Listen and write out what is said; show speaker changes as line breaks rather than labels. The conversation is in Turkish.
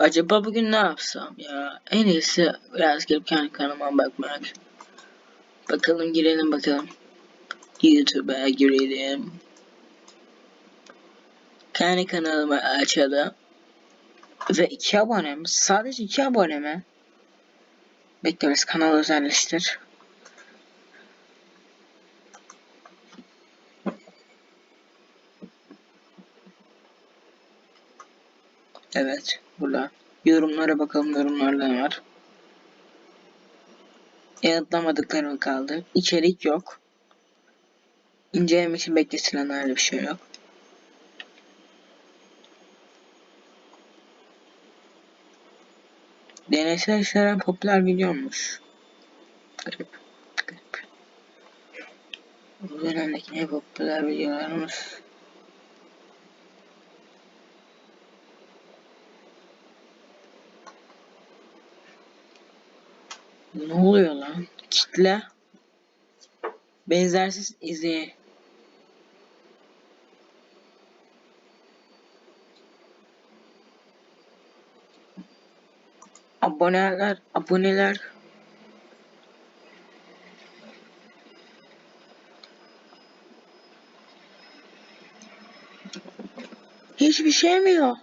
Acaba bugün ne yapsam ya? En iyisi biraz gelip kendi kanalıma bakmak. Bakalım girelim bakalım. YouTube'a girelim. Kendi kanalımı açalım. Ve iki abone mi? Sadece iki abone mi? Bekliyoruz kanal özelleştir. Evet burada. Yorumlara bakalım yorumlarda ne var. Yanıtlamadıklarım kaldı. İçerik yok. İnceleme için bekletilen öyle bir şey yok. Deneysel işleren popüler videommuş. Garip. Garip. Bu dönemdeki en popüler videolarımız. Ne oluyor lan? Kitle. Benzersiz izi. Aboneler, aboneler. Hiçbir şey mi yok?